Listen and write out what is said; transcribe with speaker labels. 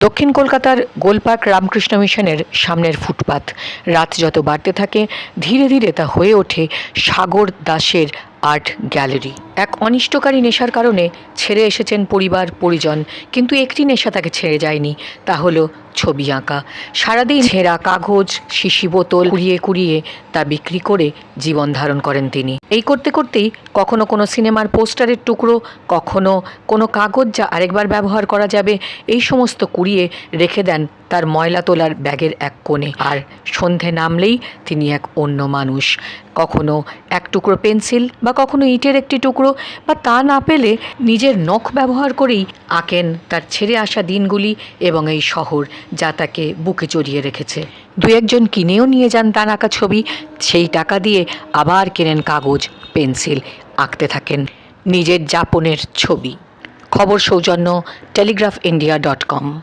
Speaker 1: দক্ষিণ কলকাতার গোলপার্ক রামকৃষ্ণ মিশনের সামনের ফুটপাত। রাত যত বাড়তে থাকে, ধীরে ধীরে তা হয়ে ওঠে সাগর দাসের আর্ট গ্যালারি। এক অনিষ্টকারী নেশার কারণে ছেড়ে এসেছেন পরিবার পরিজন কিন্তু একটি নেশা তাকে ছেড়ে যায়নি, তা হলো ছবি আঁকা। সারাদিন ছেঁড়া কাগজ, শিশি বোতল কুড়িয়ে কুড়িয়ে তা বিক্রি করে জীবন ধারণ করেন তিনি। এই করতে করতেই কখনো কোনো সিনেমার পোস্টারের টুকরো, কখনো কোনো কাগজ যা আরেকবার ব্যবহার করা যাবে, এই সমস্ত কুড়িয়ে রেখে দেন তার ময়লা তোলার ব্যাগের এক কোণে। আর সন্ধে নামলেই তিনি এক অন্য মানুষ। কখনো এক টুকরো পেন্সিল বা কখনো ইটের একটি টুকরো বা তা না পেলে নিজের নখ ব্যবহার করেই আঁকেন তার ছেড়ে আসা দিনগুলি এবং এই শহর। যা তাকে বুকে জড়িয়ে রেখেছে। দু একজন কিনেও নিয়ে যান তার আঁকা ছবি, সেই টাকা দিয়ে আবার কেনেন কাগজ, পেন্সিল আঁকতে থাকেন নিজের যাপনের ছবি। খবর সৌজন্য, টেলিগ্রাফ ইন্ডিয়া ডট কম।